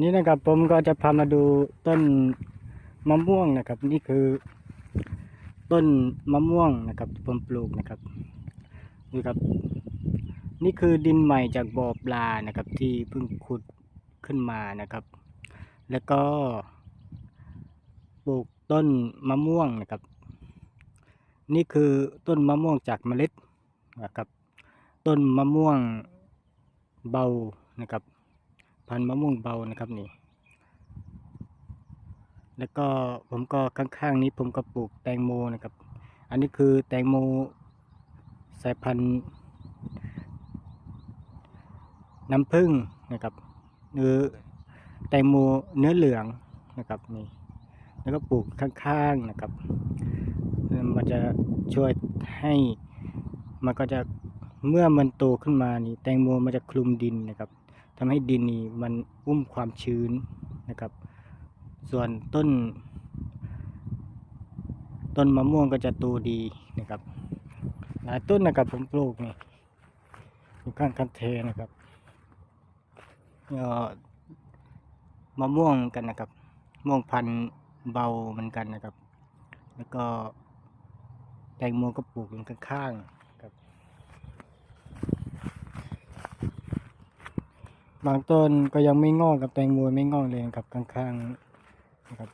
นี่นะครับผมก็จะพามาดูต้นมะม่วงนะครับ นี่คือ ต้นมะม่วงนะครับที่ผมปลูกนะครับดูครับ นี่คือดินใหม่จากบ่อปลานะครับ ที่เพิ่งขุดขึ้นมานะครับ แล้วก็ปลูกต้นมะม่วงนะครับ นี่คือต้นมะม่วงจากเมล็ดนะครับ ต้นมะม่วงเบานะครับ พันธุ์มะม่วงเบานะครับนี่ แล้วก็ผมก็ข้างๆนี้ผมก็ปลูกแตงโมนะครับ อันนี้คือแตงโมสายพันธุ์ น้ำผึ้งนะครับหรือแตงโมเนื้อเหลืองนะครับนี่แล้วก็ปลูกข้างๆนะครับมันจะช่วยให้มันก็จะเมื่อมันโตขึ้นมานี่ แตงโมมันจะคลุมดินนะครับ ทำให้ดินนี่มันอุ้มความชื้นนะครับ ส่วนต้น ต้นมะม่วงก็จะโตดีนะครับหลายต้นนะครับผมปลูกนี่อยู่ข้างคันเทนะครับมะม่วงกันนะครับม่วงพันธุ์เบาเหมือนกันนะครับ แล้วก็แตงโมก็ปลูกอยู่ข้างๆครั บางต้นก็ยังไม่งอกกับแตงโมไม่งอกเลยนะครับข้างๆนะครับ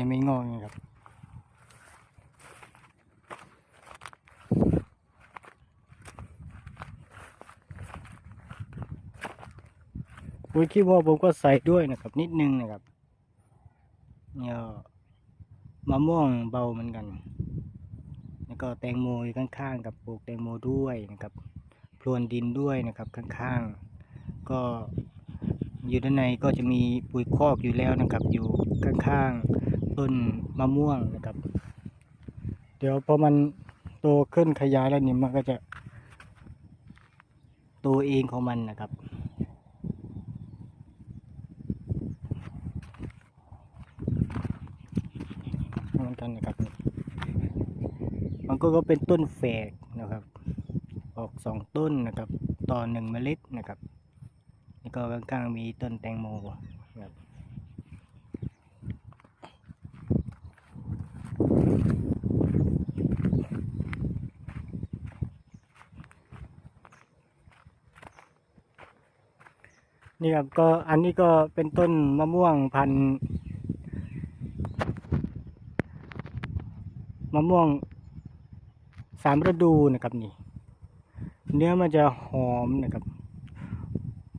ยังไม่งอกนะครับปุ๋ยขี้วัวผมก็ใส่ด้วยนะครับ นิดนึงนะครับเนี่ย มะม่วงเบาเหมือนกัน แล้วก็แตงโมอยู่ข้างๆ กับปลูกแตงโมด้วยนะครับ พรวนดินด้วยนะครับข้างๆ ก็อยู่ด้านในก็จะมีปุ๋ยคอกอยู่แล้วนะครับ อยู่ข้างๆ ต้นมะม่วงนะครับ เดี๋ยวพอมันโตขึ้นขยายแล้วนี่มันก็จะโตเองของมันนะครับ เหมือนกันนะครับ มัน ก็ก็เป็นต้นแฝกนะครับ ออกสองต้นนะครับ ต่อหนึ่งเมล็ดนะครับแล้วก็ข้างๆมีต้นแตงโมนะครับนี่ครับก็อันนี้ก็เป็นต้นมะม่วงพันมะม่วง สามฤดูนะครับนี่ เนื้อมันจะหอมนะครับ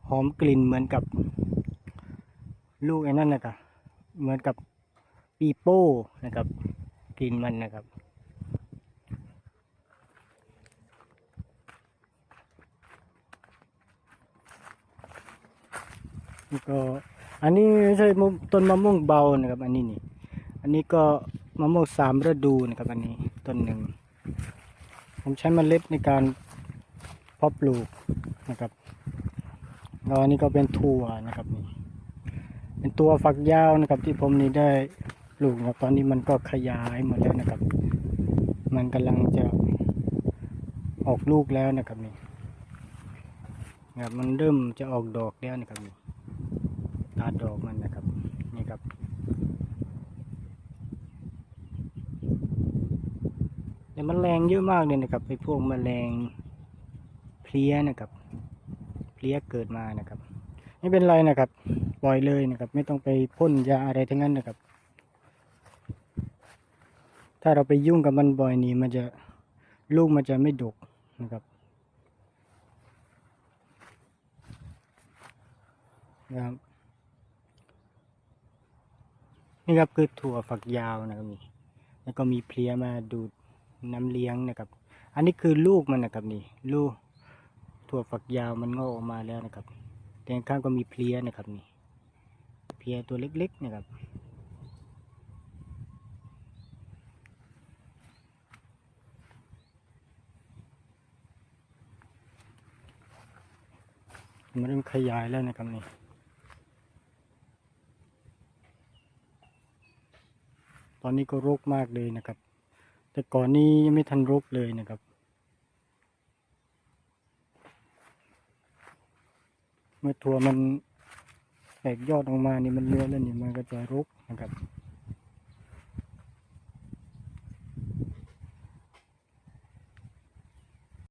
หอมกลิ่นเหมือนกับ ลูกไอ้นั่นนะครับเหมือนกับปีโป้นะครับกลิ่นมันนะครับก็อันนี้ไม่ใช่ต้นมะม่วงเบานะครับ อันนี้นี่ อันนี้ก็มะม่วงสามฤดูนะครับ อันนี้ต้นหนึ่ง ผมใช้มเมล็ดในการเพาะปลูกนะครับแล้วอันนี้ก็เป็นถั่วนะครับนี่เป็นตัวฝักยาวนะครับที่ผมนี่ได้ปลูกนะตอนนี้มันก็ขยายหมดแล้วนะครับ มันกำลังจะออกลูกแล้วนะครับนี่นะครับมันเริ่มจะออกดอกแล้วนะครับนี่ตาดอกมันนะครับ นี่ครับ แต่มแมลงเยอะมากเลยนะครับไอ้พวกแมลงเพลี้ยนะครับเพลี้ยเกิดมานะครับ ไม่เป็นไรนะครับปล่อยเลยนะครับ ไม่ต้องไปพ่นยาอะไรทั้งนั้นนะครับ ถ้าเราไปยุ่งกับมันบ่อยนี่มันจะลูกมันจะไม่ดกนะครับนะครับนี่ครับคือถั่วฝักยาวนะครับนี่แล้วก็มีเพลี้ยมาดูด น้ำเลี้ยงนะครับ อันนี้คือลูกมันนะครับนี่ ลูกถั่วฝักยาวมันงอกออกมาแล้วนะครับแต่ข้างก็มีเพลี้ยนะครับนี่ เพลี้ยตัวเล็กๆนะครับมันเริ่มขยายแล้วนะครับนี่ตอนนี้ก็รกมากเลยนะครับ แต่ก่อนนี้ยังไม่ทันรกเลยนะครับ เมื่อถั่วมันแตกยอดออกมานี่มันเลื้อแล้วนี่มันก็จะรกนะครับ